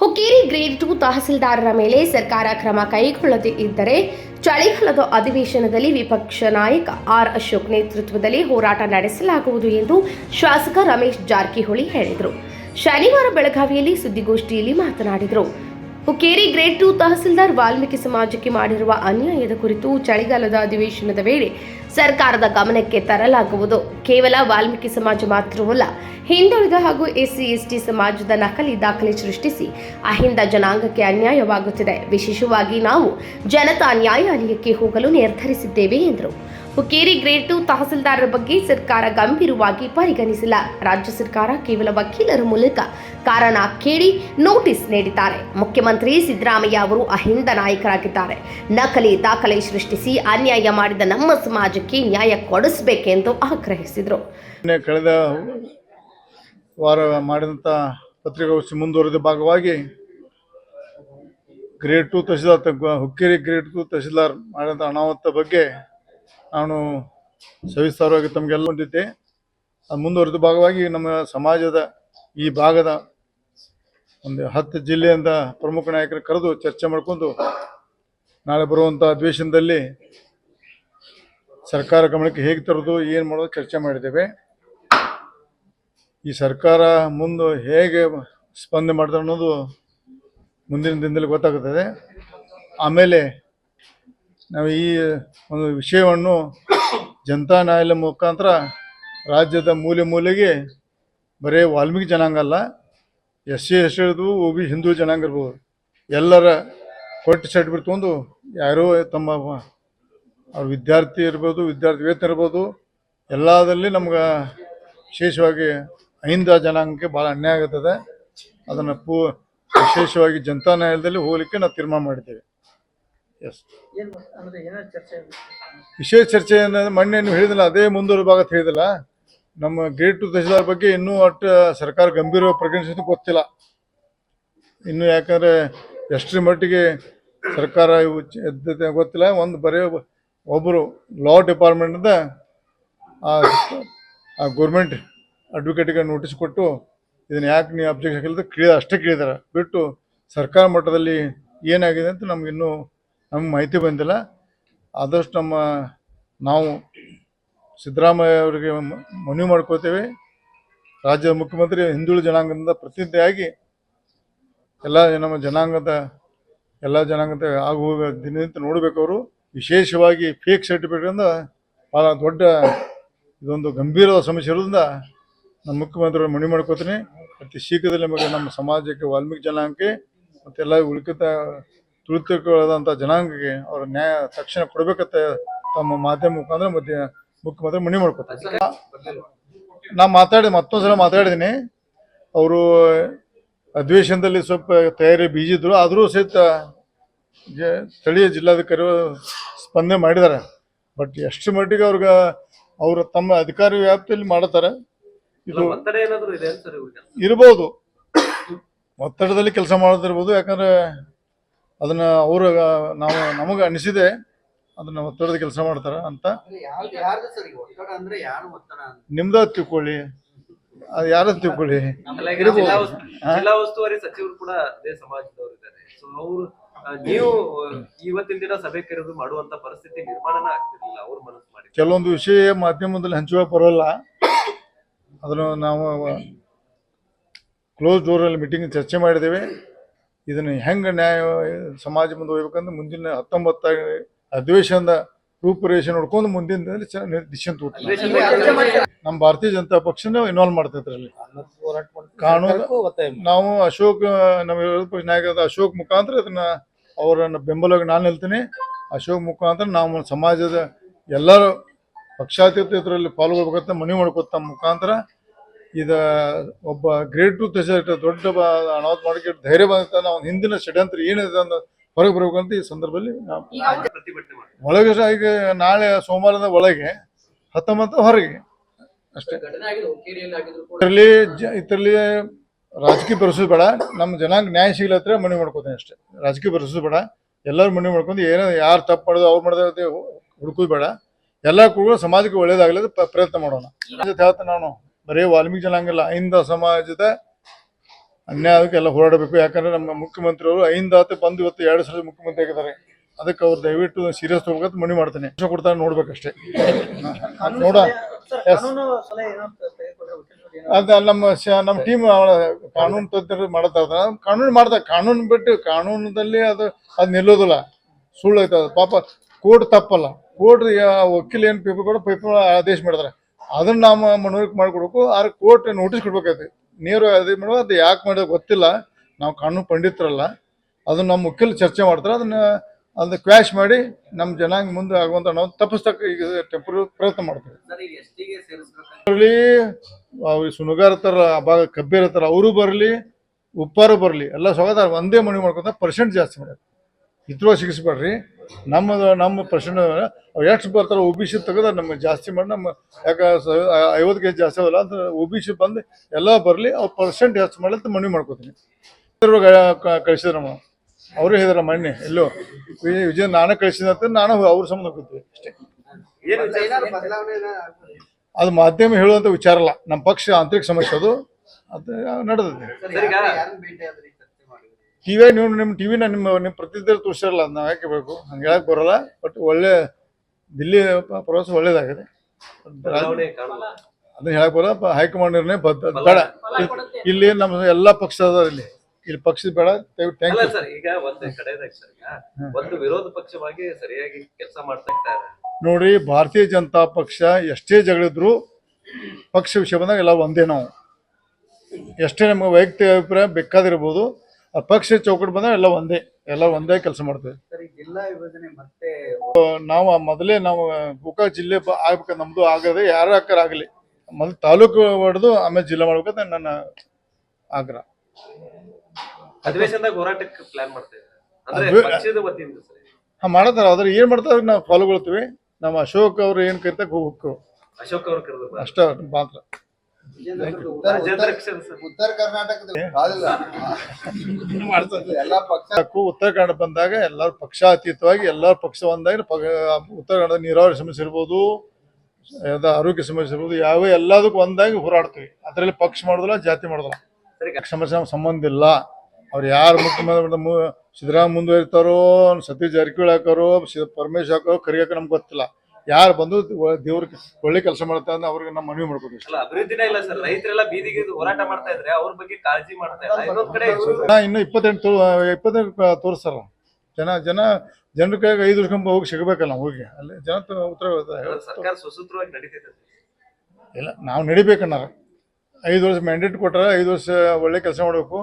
Hukkeri grade to ತಹಸೀಲ್ದಾರರ ಮೇಲೆ ಸರ್ಕಾರ ಕ್ರಮ ಕೈಗೊಳ್ಳದೇ ಇದ್ದರೆ ಚಳಿಗಾಲದ ಅಧಿವೇಶನದಲ್ಲಿ ವಿಪಕ್ಷ ನಾಯಕ ಆರ್ ಅಶೋಕ್ ನೇತೃತ್ವದಲ್ಲಿ ಹೋರಾಟ ನಡೆಸಲಾಗುವುದು ಎಂದು ಶಾಸಕ ರಮೇಶ್ ಜಾರಕಿಹೊಳಿ ಹೇಳಿದರು. ಶನಿವಾರ ಬೆಳಗಾವಿಯಲ್ಲಿ ಸುದ್ದಿಗೋಷ್ಠಿಯಲ್ಲಿ ಮಾತನಾಡಿದರು. ಹುಕ್ಕೇರಿ ಗ್ರೇಡ್ ಟು ತಹಸೀಲ್ದಾರ್ ವಾಲ್ಮೀಕಿ ಸಮಾಜಕ್ಕೆ ಮಾಡಿರುವ ಅನ್ಯಾಯದ ಕುರಿತು ಚಳಿಗಾಲದ ಅಧಿವೇಶನದ ವೇಳೆ ಸರ್ಕಾರದ ಗಮನಕ್ಕೆ ತರಲಾಗುವುದು. ಕೇವಲ ವಾಲ್ಮೀಕಿ ಸಮಾಜ ಮಾತ್ರವಲ್ಲ, ಹಿಂದುಳಿದ ಹಾಗೂ ಎಸ್ಸಿ, ಎಸ್ಟಿ ಸಮಾಜದ ನಕಲಿ ದಾಖಲೆ ಸೃಷ್ಟಿಸಿ ಅಹಿಂದ ಜನಾಂಗಕ್ಕೆ ಅನ್ಯಾಯವಾಗುತ್ತಿದೆ. ವಿಶೇಷವಾಗಿ ನಾವು ಜನತಾ ನ್ಯಾಯಾಲಯಕ್ಕೆ ಹೋಗಲು ನಿರ್ಧರಿಸಿದ್ದೇವೆ ಎಂದರು. ಹುಕ್ಕೇರಿ ಗ್ರೇಡ್ ಟು ತಹಸೀಲ್ದಾರರ ಬಗ್ಗೆ ಸರ್ಕಾರ ಗಂಭೀರವಾಗಿ ಪರಿಗಣಿಸಿಲ್ಲ. ರಾಜ್ಯ ಸರ್ಕಾರ ಕೇವಲ ವಕೀಲರ ಮೂಲಕ ಕಾರಣ ಕೇಳಿ ನೋಟಿಸ್ ನೀಡಿದ್ದಾರೆ. ಮುಖ್ಯಮಂತ್ರಿ ಸಿದ್ದರಾಮಯ್ಯ ಅವರು ಅಹಿಂದ ನಾಯಕರಾಗಿದ್ದಾರೆ. ನಕಲಿ ದಾಖಲೆ ಸೃಷ್ಟಿಸಿ ಅನ್ಯಾಯ ಮಾಡಿದ ನಮ್ಮ ಸಮಾಜಕ್ಕೆ ನ್ಯಾಯ ಕೊಡಿಸಬೇಕೆಂದು ಆಗ್ರಹಿಸಿದರು. ಕಳೆದ ವಾರ ಮಾಡಿದಂಥ ಪತ್ರಿಕಾಗೋಷ್ಠಿ ಮುಂದುವರೆದ ಭಾಗವಾಗಿ grade two tahsildar Hukkeri grade two tahsildar ಮಾಡಿದಂಥ ಅನಾಹುತ ಬಗ್ಗೆ ನಾನು ಸವಿಸ್ತಾರವಾಗಿ ತಮಗೆಲ್ಲ ಹೊಂದಿದ್ದೆ ಮುಂದುವರೆದ ಭಾಗವಾಗಿ ನಮ್ಮ ಸಮಾಜದ ಈ ಭಾಗದ ಒಂದು ಹತ್ತು ಜಿಲ್ಲೆಯಿಂದ ಪ್ರಮುಖ ನಾಯಕರು ಕರೆದು ಚರ್ಚೆ ಮಾಡ್ಕೊಂಡು ನಾಳೆ ಬರುವಂಥ ಅಧಿವೇಶನದಲ್ಲಿ ಸರ್ಕಾರ ಗಮನಕ್ಕೆ ಹೇಗೆ ತರೋದು, ಏನು ಮಾಡೋದು ಚರ್ಚೆ ಮಾಡಿದ್ದೇವೆ. ಈ ಸರ್ಕಾರ ಮುಂದೆ ಹೇಗೆ ಸ್ಪಂದನೆ ಮಾಡ್ತಾರೆ ಅನ್ನೋದು ಮುಂದಿನ ದಿನದಲ್ಲಿ ಗೊತ್ತಾಗುತ್ತದೆ. ಆಮೇಲೆ ನಾವು ಈ ಒಂದು ವಿಷಯವನ್ನು ಜನತಾ ನ್ಯಾಯಾಲಯ ಮುಖಾಂತರ ರಾಜ್ಯದ ಮೂಲೆ ಮೂಲೆಗೆ ಬರೀ ವಾಲ್ಮೀಕಿ ಜನಾಂಗ ಅಲ್ಲ, ಎಸ್ ಸಿ ಎಸ್ ಇರ್ಬೋದು ಒ ಬಿ ಹಿಂದೂ ಜನಾಂಗ ಇರ್ಬೋದು. ಎಲ್ಲರ ಕೊಟ್ಟು ಸರ್ಟಿಫಿಕೇಟ್ ತೊಗೊಂಡು ಯಾರೋ ತಮ್ಮ ಅವ್ರ ವಿದ್ಯಾರ್ಥಿ ಇರ್ಬೋದು ವಿದ್ಯಾರ್ಥಿ ವೇತನ ಇರ್ಬೋದು, ಎಲ್ಲದಲ್ಲಿ ನಮ್ಗೆ ವಿಶೇಷವಾಗಿ ಅಹಿಂದ ಜನಾಂಗಕ್ಕೆ ಭಾಳ ಅನ್ಯಾಯ ಆಗುತ್ತದೆ. ಅದನ್ನು ಪೂ, ವಿಶೇಷವಾಗಿ ಜನತಾ ನ್ಯಾಯಾಲಯದಲ್ಲಿ ಹೋಗಲಿಕ್ಕೆ ನಾವು ತೀರ್ಮಾನ ಮಾಡಿದ್ದೇವೆ. ಎಸ್ ವಿಶೇಷ ಚರ್ಚೆ ಅನ್ನೋದು ಮೊನ್ನೆ ನೀವು ಹೇಳಿದಿಲ್ಲ ಅದೇ ಮುಂದುವರೆ ಭಾಗ ಹೇಳಿದಿಲ್ಲ ನಮ್ಮ ಗ್ರೇಟ್ ಟು ತಹಸೀಲ್ದಾರ್ ಬಗ್ಗೆ ಇನ್ನೂ ಅಷ್ಟು ಸರ್ಕಾರ ಗಂಭೀರವಾಗಿ ಪರಿಗಣಿಸಿದ್ದು ಗೊತ್ತಿಲ್ಲ. ಇನ್ನು ಯಾಕಂದ್ರೆ ಎಷ್ಟರ ಮಟ್ಟಿಗೆ ಸರ್ಕಾರ ಇವು ಗೊತ್ತಿಲ್ಲ. ಒಂದು ಬರೀ ಒಬ್ಬರು ಲಾ ಡಿಪಾರ್ಟ್ಮೆಂಟಿಂದ ಆ ಆ ಗೌರ್ಮೆಂಟ್ ಅಡ್ವೊಕೇಟಿಗೆ ನೋಟಿಸ್ ಕೊಟ್ಟು ಇದನ್ನ ಯಾಕೆ ನೀವು ಅಬ್ಜೆಕ್ಷನ್ ಕೇಳಿದ್ರೆ ಕೇಳಿದ ಅಷ್ಟೇ ಕೇಳಿದಾರೆ. ಬಿಟ್ಟು ಸರ್ಕಾರ ಮಟ್ಟದಲ್ಲಿ ಏನಾಗಿದೆ ಅಂತ ನಮಗಿನ್ನೂ ನಮ್ಗೆ ಮಾಹಿತಿ ಬಂದಿಲ್ಲ. ಆದಷ್ಟು ನಮ್ಮ ನಾವು ಸಿದ್ದರಾಮಯ್ಯ ಅವರಿಗೆ ಮನವಿ ಮಾಡ್ಕೋತೇವೆ ರಾಜ್ಯದ ಮುಖ್ಯಮಂತ್ರಿ ಹಿಂದುಳಿದ ಜನಾಂಗದಿಂದ ಪ್ರತಿನಿಧಿಯಾಗಿ ಎಲ್ಲ ನಮ್ಮ ಜನಾಂಗದ ಎಲ್ಲ ಜನಾಂಗದ ಆಗು ಹೋಗ ದಿನನಿತ್ಯ ನೋಡಬೇಕು ಅವರು. ವಿಶೇಷವಾಗಿ ಫೇಕ್ ಸರ್ಟಿಫಿಕೇಟಿಂದ ಭಾಳ ದೊಡ್ಡ ಇದೊಂದು ಗಂಭೀರವಾದ ಸಮಸ್ಯೆ ಇರೋದ್ರಿಂದ ನಮ್ಮ ಮುಖ್ಯಮಂತ್ರಿಗಳು ಮನವಿ ಮಾಡ್ಕೋತೀನಿ ಅತಿ ಶೀಘ್ರದಲ್ಲಿ ನಮಗೆ ನಮ್ಮ ಸಮಾಜಕ್ಕೆ, ವಾಲ್ಮೀಕಿ ಜನಾಂಗಕ್ಕೆ ಮತ್ತೆಲ್ಲ ಉಳಿಕಿತ ತುಳಿತಕ್ಕೊಳದಂಥ ಜನಾಂಗಕ್ಕೆ ಅವರ ನ್ಯಾಯ ತಕ್ಷಣ ಕೊಡಬೇಕಂತ ತಮ್ಮ ಮಾಧ್ಯಮ ಮುಖಾಂತರ ಮಧ್ಯ ಮುಖ್ಯಮಂತ್ರಿ ಮನವಿ ಮಾಡ್ಕೊತಾರೆ. ನಾ ಮಾತಾಡಿ ಮತ್ತೊಂದ್ಸಲ ಮಾತಾಡಿದ್ದೀನಿ ಅವರು ಅಧಿವೇಶನದಲ್ಲಿ ಸ್ವಲ್ಪ ತಯಾರಿ ಬೀಜಿದ್ರು ಆದರೂ ಸಹಿತ ಸ್ಥಳೀಯ ಜಿಲ್ಲಾಧಿಕಾರಿ ಸ್ಪಂದನೆ ಮಾಡಿದ್ದಾರೆ ಬಟ್ ಎಷ್ಟು ಮಟ್ಟಿಗೆ ಅವ್ರಿಗೆ ಅವರು ತಮ್ಮ ಅಧಿಕಾರಿ ವ್ಯಾಪ್ತಿಯಲ್ಲಿ ಮಾಡ್ತಾರೆ ಇದು ಇರ್ಬೋದು. ಒತ್ತಡದಲ್ಲಿ ಕೆಲಸ ಮಾಡೋದಿರ್ಬೋದು ಯಾಕಂದ್ರೆ ಅದನ್ನ ಅವ್ರ ನಾವು ನಮಗೆ ಅನಿಸಿದೆ ಅದನ್ನ ಒತ್ತಡದ ಕೆಲಸ ಮಾಡ್ತಾರೆ ಅಂತ. ನಿಮ್ದ ತಿಳ್ಕೊಳ್ಳಿ. ಅದು ಯಾರ ತಿಳ್ಕೊಳ್ಳಿ. ಜಿಲ್ಲಾ ಉಸ್ತುವಾರಿ ಸಚಿವರು ಕೂಡ ಅದೇ ಸಮಾಜದವರು ಇದ್ದಾರೆ. ಸೊ ಅವರು ನೀವು ಇವತ್ತಿನ ದಿನ ಸಭೆ ಕರೆದು ಮಾಡುವಂತ ಪರಿಸ್ಥಿತಿ ನಿರ್ಮಾಣನ ಆಗ್ತಿರ್ಲಿಲ್ಲ ಅವ್ರು ಮನಸ್ಸು ಮಾಡಿ ಕೆಲವೊಂದು ವಿಷಯ ಮಾಧ್ಯಮದಲ್ಲಿ ಹಂಚುವ ಬರೋಲ್ಲ ಅದನ್ನು ನಾವು ಕ್ಲೋಸ್ ಡೋರಲ್ಲಿ ಮೀಟಿಂಗ್ ಚರ್ಚೆ ಮಾಡಿದ್ದೇವೆ. ಇದನ್ನು ಹೆಂಗೆ ನ್ಯಾಯ, ಸಮಾಜ ಮುಂದೆ ಹೋಗ್ಬೇಕಂದ್ರೆ ಮುಂದಿನ ಹತ್ತೊಂಬತ್ತ ಅಧಿವೇಶನದ ರೂಪುರೇಷೆ ನೋಡ್ಕೊಂಡು ಮುಂದಿನ ಡಿಸಿಷನ್ ತಗೋತೀವಿ. ನಮ್ಮ ಭಾರತೀಯ ಜನತಾ ಪಕ್ಷನ ಇನ್ವಾಲ್ವ್ ಮಾಡ್ತೈತೆ ಅಲ್ಲಿ ಕಾನೂನು, ನಾವು ಅಶೋಕ್, ನಮ್ಮ ವಿರೋಧ ನಾಯಕರಾದ ಅಶೋಕ್ ಮುಖಾಂತರ ಅದನ್ನ ಅವರನ್ನ ಬೆಂಬಲವಾಗಿ ನಾನು ಹೇಳ್ತೀನಿ. ಅಶೋಕ್ ಮುಖಾಂತರ ನಾವು ಸಮಾಜದ ಎಲ್ಲರೂ ಪಕ್ಷಾತೀತ ಇದರಲ್ಲಿ ಪಾಲ್ಗೊಳ್ಬೇಕಂತ ಮನವಿ ಮಾಡ್ಕೊತ ಮುಖಾಂತರ ಇದ ಒಬ್ಬ ಗ್ರೇಟ್ ಟು ತಹಸೀಲ್ದಾರ್ ದೊಡ್ಡ ಅನಾಹುತ ಮಾಡೋಕೆ ಧೈರ್ಯ ಬಂದಂತ ಅವ್ನ ಹಿಂದಿನ ಷಡ್ಯಂತ್ರ ಏನಿದೆ ಅಂತ ಹೊರಗೆ ಬರ್ಬೇಕಂತ ಈ ಸಂದರ್ಭದಲ್ಲಿ ಒಳಗೆ ಈಗ ನಾಳೆ ಸೋಮವಾರದ ಒಳಗೆ ಹತ್ತೊಂಬತ್ತ ಹೊರಗೆ ಅಷ್ಟೇ. ಇದರಲ್ಲಿ ಜ ಇದರಲ್ಲಿ ರಾಜಕೀಯ ಬೆರೆಸೋದು ಬೇಡ. ನಮ್ಮ ಜನಾಂಗ ನ್ಯಾಯ ಸಿಗ್ಲತ್ರ ಮನವಿ ಮಾಡ್ಕೋತೀನಿ ಅಷ್ಟೇ. ರಾಜಕೀಯ ಬೆರೆಸೋದು ಬೇಡ. ಎಲ್ಲರೂ ಮನವಿ ಮಾಡ್ಕೊಂಡು ಏನೋ ಯಾರು ತಪ್ಪು ಮಾಡೋದು ಅವ್ರು ಮಾಡೋದು ಹುಡುಕೋದು ಬೇಡ. ಎಲ್ಲ ಕೂಡ ಸಮಾಜಕ್ಕೆ ಒಳ್ಳೇದಾಗಲಿ ಅಂತ ಪ್ರಯತ್ನ ಮಾಡೋಣ. ಹೇಳ್ತೀನಿ ನಾನು. ಬರೀ ವಾಲ್ಮೀಕಿ ಜನಾಂಗಲ್ಲ ಅಹಿಂದ ಸಮಾಜದ ಅನ್ಯಾಯಕ್ಕೆಲ್ಲ ಹೋರಾಡಬೇಕು. ಯಾಕಂದ್ರೆ ನಮ್ಮ ಮುಖ್ಯಮಂತ್ರಿಯವರು ಐಂದಾತೆ ಬಂದು ಇವತ್ತು ಎರಡು ಸಲ ಮುಖ್ಯಮಂತ್ರಿ ಆಗಿದ್ದಾರೆ. ಅದಕ್ಕೆ ಅವ್ರು ದಯವಿಟ್ಟು ಸೀರಿಯಸ್ ತಗೋಬೇಕಂತ ಮನವಿ ಮಾಡ್ತೇನೆ. ಇಷ್ಟ ಕೊಡ್ತಾರೆ ನೋಡ್ಬೇಕಷ್ಟೇ. ನೋಡ. ಅದ ನಮ್ಮ ನಮ್ಮ ಟೀಮ್ ಕಾನೂನು ತಜ್ಞರು ಮಾಡ್ತಾ ಇದ್ದಾರೆ. ಕಾನೂನು ಮಾಡ್ತಾರೆ. ಕಾನೂನು ಬಿಟ್ಟು ಕಾನೂನದಲ್ಲಿ ಅದು ಅದು ನಿಲ್ಲೋದಿಲ್ಲ. ಸುಳ್ಳು ಐತೆ ಅದು. ಪಾಪ ಕೋರ್ಟ್ ತಪ್ಪಲ್ಲ. ಕೋರ್ಟ್ ವಕೀಲ ಏನು ಪೇಪರ್ ಕೊಡೋ ಪೇಪರ್ ಆದೇಶ ಮಾಡಿದ್ರೆ ಅದನ್ನ ನಾವು ಮನವರಿಕೆ ಮಾಡಿಕೊಡ್ಬೇಕು. ಆದ್ರೆ ಕೋರ್ಟ್ ನೋಟಿಸ್ ಕೊಡ್ಬೇಕಾಯ್ತು. ನೀರು ಅದೇ ಮಾಡುವ ಅದು ಯಾಕೆ ಮಾಡೋದು ಗೊತ್ತಿಲ್ಲ. ನಾವು ಕಾನೂನು ಪಂಡಿತರಲ್ಲ. ಅದನ್ನ ನಮ್ಮ ಮುಖ್ಯಲ್ಲಿ ಚರ್ಚೆ ಮಾಡ್ತಾರೆ. ಅದನ್ನ ಅದನ್ನ ಕ್ವಾಶ್ ಮಾಡಿ ನಮ್ಮ ಜನಾಂಗ ಮುಂದೆ ಆಗುವಂತ ನಾವು ತಪ್ಪಿಸ್ತಕ್ಕ ಈಗ ಟೆಂಪರರಿ ಪ್ರಯತ್ನ ಮಾಡ್ತೀವಿ. ಬರಲಿ ಅವ್ರಿಗೆ ಸುನುಗಾರ ತರ ಭಾಗ ಕಬ್ಬಿರ್ತಾರ ತರ ಅವರು ಬರಲಿ ಉಪ್ಪಾರು ಬರಲಿ ಎಲ್ಲ ಸ್ವಾಗತ ಒಂದೇ ಮನವಿ ಮಾಡ್ಕೊಂತ ಪರ್ಸೆಂಟ್ ಜಾಸ್ತಿ ಮಾಡ್ಯಾರ. ಇದ್ರ ಸಿಗಿಸ್ಬೇಡ್ರಿ. ನಮ್ಮದು, ನಮ್ಮ ಪ್ರಶ್ನೆ ಎಷ್ಟು ಬರ್ತಾರೆ ಒ ಬಿ ಸಿ ತೆಗೆದ ನಮ್ಗೆ ಜಾಸ್ತಿ ಮಾಡಿ ನಮ್ಮ, ಯಾಕೆ ಐವತ್ತು ಕೆ ಜಿ ಜಾಸ್ತಿ ಆಗಲ್ಲ ಅಂತ ಒ ಬಿ ಸಿ ಬಂದು ಎಲ್ಲ ಬರಲಿ, ಅವ್ರು ಪರ್ಸೆಂಟ್ ಹೆಚ್ಚು ಮಾಡಲಿ ಅಂತ ಮನವಿ ಮಾಡ್ಕೋತೀನಿ. ಕಳಿಸಿದ್ರು ಅವರು ಹೇಳಿದಾರೆ ಮೊನ್ನೆ, ಎಲ್ಲೋ. ವಿಜಯ್ ನಾನೇ ಕಳಿಸಿದ ಅಂತ ನಾನು ಅವ್ರ ಸಂಬಂಧ ಕೂತೀವಿ ಅಷ್ಟೇ. ಅದು ಮಾಧ್ಯಮ ಹೇಳುವಂತ ವಿಚಾರ ಅಲ್ಲ. ನಮ್ಮ ಪಕ್ಷ ಆಂತರಿಕ ಸಮಸ್ಯೆ ಅದು. ಅದು ನಡೆದಿದೆ. ಟಿವಿ ನೀವು ನಿಮ್ಮ ಟಿವಿನ ನಿಮ್ಮ ನಿಮ್ಮ ಪ್ರತಿನಿಧಿಗಳು ತೋರಿಸಿರಲ್ಲ ನಾವು ಯಾಕೆ ಬೇಕು ಹಂಗೆ ಹೇಳಕ್ ಬರೋಲ್ಲ ಬಟ್ ಒಳ್ಳೆ ದಿಲ್ಲಿ ಪ್ರವಾಸ ಒಳ್ಳೇದಾಗಿದೆ. ಅದನ್ನ ಹೇಳಕ್ ಬರಲ್ಲ ಹೈಕಮಾಂಡ್ ನಿರ್ಣಯ ಬದ್ಧ ಬೇಡ. ಇಲ್ಲಿ- ನಮ್ಮ ಎಲ್ಲ ಪಕ್ಷ ಅದ ಇಲ್ಲಿ. ಇಲ್ಲಿ ಪಕ್ಷದ ಬೇಡ ಥ್ಯಾಂಕ್ ಅಲ್ಲ ಯು ಸರ್ ಈಗ ಒಂದು ಕಡೆದಾಗ ಸರ್ ಈಗ ಒಂದು ವಿರೋಧ ಪಕ್ಷವಾಗಿ ಸರಿಯಾಗಿ ಕೆಲಸ ಮಾಡ್ತಾ ಇದ್ದಾರೆ. ನೋಡ್ರಿ ಭಾರತೀಯ ಜನತಾ ಪಕ್ಷ ಎಷ್ಟೇ ಜಗಳಿದ್ರು ಪಕ್ಷ ವಿಷಯ ಬಂದಾಗ ಎಲ್ಲ ಒಂದೇ ನಾವು. ಎಷ್ಟೇ ನಮಗೆ ವೈಯಕ್ತಿಕ ಅಭಿಪ್ರಾಯ ಬೇಕಾದಿರ್ಬೋದು ಪಕ್ಷ ಚೌಕಟ್ಟು ಬಂದ್ರೆ ಎಲ್ಲ ಒಂದೇ ಎಲ್ಲ ಒಂದೇ ಕೆಲಸ ಮಾಡ್ತೇವೆ. ಜಿಲ್ಲಾ ವಿಭಜನೆ ಮತ್ತೆ ನಾವು ಮೊದಲೇ ನಾವು ಗೋಕಾಕ್ ಜಿಲ್ಲೆ ಆಗ್ಬೇಕು ನಮ್ದು ಆಗದೆ ಯಾರ ಅಕ್ಕರ ಆಗಲಿ. ಮೊದಲು ತಾಲೂಕು ಹೊಡೆದು ಆಮೇಲೆ ಜಿಲ್ಲಾ ಮಾಡ್ಬೇಕಂತ ನನ್ನ ಆಗ್ರಹ ಅಧಿವೇಶನದಾಗ ಹೋರಾಟಕ್ಕೆ ಪ್ಲಾನ್ ಮಾಡ್ತಾರ ಹಾಂ ಮಾಡತ್ತಾರ ಅದ್ರ ಏನು ಮಾಡ್ತಾರೆ ನಾವು ಫಾಲೋಗೊಳ್ತೀವಿ ನಮ್ಮ ಅಶೋಕ್ ಅವ್ರು ಏನ್ ಕರಿತಕ್ಕೆ ಹೋಗ್ಬೇಕು. ಅಶೋಕ್ ಅವರು ಅಷ್ಟ ಮಾತ್ರ. ಉತ್ತರ ಕರ್ನಾಟಕದ ಎಲ್ಲ ಉತ್ತರ ಕನ್ನಡ ಬಂದಾಗ ಎಲ್ಲರೂ ಪಕ್ಷಾತೀತವಾಗಿ ಎಲ್ಲರ ಪಕ್ಷ ಒಂದಾಗಿ ಉತ್ತರ ಕನ್ನಡ ನೀರಾವರಿ ಸಮಸ್ಯೆ ಇರ್ಬೋದು ಯಾವ್ದು ಆರೋಗ್ಯ ಸಮಸ್ಯೆ ಇರ್ಬೋದು ಯಾವ ಎಲ್ಲದಕ್ಕೂ ಒಂದಾಗಿ ಹೋರಾಡ್ತೀವಿ. ಅದರಲ್ಲಿ ಪಕ್ಷ ಮಾಡೋದಿಲ್ಲ ಜಾತಿ ಮಾಡೋದಿಲ್ಲ. ಸಮಸ್ಯೆ ಸಂಬಂಧ ಇಲ್ಲ. ಅವ್ರು ಯಾರು ಮುಖ್ಯಮಂತ್ರಿ ಮು- ಸಿದ್ದರಾಮ ಮುಂದುವರಿತಾರೋ ಸತೀಶ್ ಜಾರಕಿಹೊಳಿ ಹಾಕೋರು ಪರಮೇಶ್ ಹಾಕೋರು ಕರಿಯಾಕ ನಮ್ಗೆ ಗೊತ್ತಿಲ್ಲ. ಯಾರು ಬಂದು ದೇವ್ರಿಗೆ ಒಳ್ಳೆ ಕೆಲಸ ಮಾಡ್ತಾರೆ ಅಂದ್ರೆ ಅವ್ರಿಗೆ ನಮ್ಮ ಮನವಿ ಮಾಡ್ಕೊಬೇಕು ಅಭಿವೃದ್ಧಿನೇ ಇಲ್ಲ ಸರ್. ರೈತರೆಲ್ಲ ಬೀದಿಗೆ ಹೋರಾಟ ಮಾಡ್ತಾ ಇದ್ರೆ ಅವ್ರ ಬಗ್ಗೆ ಕಾಳಜಿ ಇನ್ನು ಇಪ್ಪತ್ತೆಂಟು ಇಪ್ಪತ್ತೆಂಟು ತೋರಿಸ್ತಾರ ಜನ ಜನ ಜನರ ಕೈಗೆ ಐದು ವರ್ಷ ಹೋಗಿ ಸಿಗಬೇಕಲ್ಲ ಹೋಗಿ. ಅಲ್ಲಿ ಜನ ಉತ್ತರ ಹೇಳ್ತಾರೆ. ಸರ್ಕಾರ ಸುಸೂತ್ರವಾಗಿ ಇಲ್ಲ ನಾವು ನಡಿಬೇಕನ್ನಾರ ಐದು ವರ್ಷ ಮ್ಯಾಂಡೇಟ್ ಕೊಟ್ಟಾರ ಐದು ವರ್ಷ ಒಳ್ಳೆ ಕೆಲಸ ಮಾಡಬೇಕು.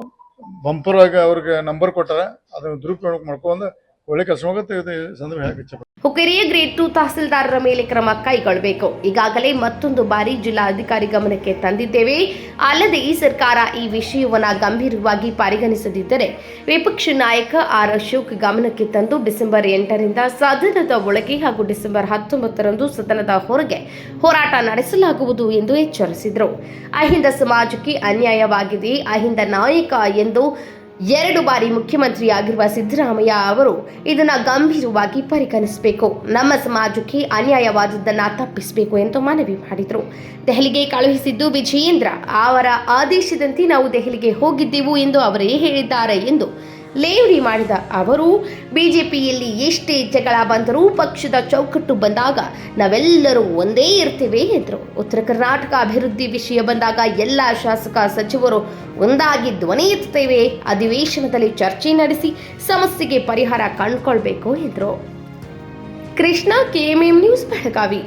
ಬಂಪರ್ ಆಗಿ ಅವ್ರಿಗೆ ನಂಬರ್ ಕೊಟ್ಟಾರ ಅದನ್ನು ದುರುಪಯೋಗ ಮಾಡ್ಕೊಂಡು ಒಳ್ಳೆ ಕೆಲಸ ಹೋಗುತ್ತೆ ಇದು ಸಂದರ್ಭ ಹೇಳಕ್ಕೆ ಇಚ್ಛೆ ಹುಕ್ಕೇರಿಯ ಗ್ರೇಡ್ ಟು ತಹಸೀಲ್ದಾರರ ಮೇಲೆ ಕ್ರಮ ಕೈಗೊಳ್ಳಬೇಕು. ಈಗಾಗಲೇ ಮತ್ತೊಂದು ಬಾರಿ ಜಿಲ್ಲಾಧಿಕಾರಿ ಗಮನಕ್ಕೆ ತಂದಿದ್ದೇವೆ. ಅಲ್ಲದೆ ಈ ಸರ್ಕಾರ ಈ ವಿಷಯವನ್ನ ಗಂಭೀರವಾಗಿ ಪರಿಗಣಿಸದಿದ್ದರೆ ವಿಪಕ್ಷ ನಾಯಕ ಆರ್ ಅಶೋಕ್ ಗಮನಕ್ಕೆ ತಂದು ಡಿಸೆಂಬರ್ ಎಂಟರಿಂದ ಸದನದ ಒಳಗೆ ಹಾಗೂ ಡಿಸೆಂಬರ್ ಹತ್ತೊಂಬತ್ತರಂದು ಸದನದ ಹೊರಗೆ ಹೋರಾಟ ನಡೆಸಲಾಗುವುದು ಎಂದು ಎಚ್ಚರಿಸಿದರು. ಅಹಿಂದ ಸಮಾಜಕ್ಕೆ ಅನ್ಯಾಯವಾಗಿದೆ. ಅಹಿಂದ ನಾಯಕ ಎಂದು ಎರಡು ಬಾರಿ ಮುಖ್ಯಮಂತ್ರಿಯಾಗಿರುವ ಸಿದ್ದರಾಮಯ್ಯ ಅವರು ಇದನ್ನ ಗಂಭೀರವಾಗಿ ಪರಿಗಣಿಸಬೇಕು. ನಮ್ಮ ಸಮಾಜಕ್ಕೆ ಅನ್ಯಾಯವಾದದ್ದನ್ನ ತಪ್ಪಿಸಬೇಕು ಎಂದು ಮನವಿ ಮಾಡಿದರು. ದೆಹಲಿಗೆ ಕಳುಹಿಸಿದ್ದು ವಿಜಯೇಂದ್ರ. ಅವರ ಆದೇಶದಂತೆ ನಾವು ದೆಹಲಿಗೆ ಹೋಗಿದ್ದೆವು ಎಂದು ಅವರೇ ಹೇಳಿದ್ದಾರೆ ಎಂದು ಲೇವಡಿ ಮಾಡಿದ ಅವರು, ಬಿಜೆಪಿಯಲ್ಲಿ ಎಷ್ಟೇ ಜಗಳ ಬಂದರೂ ಪಕ್ಷದ ಚೌಕಟ್ಟು ಬಂದಾಗ ನಾವೆಲ್ಲರೂ ಒಂದೇ ಇರ್ತೇವೆ ಎಂದರು. ಉತ್ತರ ಕರ್ನಾಟಕ ಅಭಿವೃದ್ಧಿ ವಿಷಯ ಬಂದಾಗ ಎಲ್ಲ ಶಾಸಕ ಸಚಿವರು ಒಂದಾಗಿ ಧ್ವನಿ ಎತ್ತುತ್ತೇವೆ ಅಧಿವೇಶನದಲ್ಲಿ ಚರ್ಚೆ ನಡೆಸಿ ಸಮಸ್ಯೆಗೆ ಪರಿಹಾರ ಕಂಡುಕೊಳ್ಬೇಕು ಎಂದರು. Krishna KMM news Belagavi.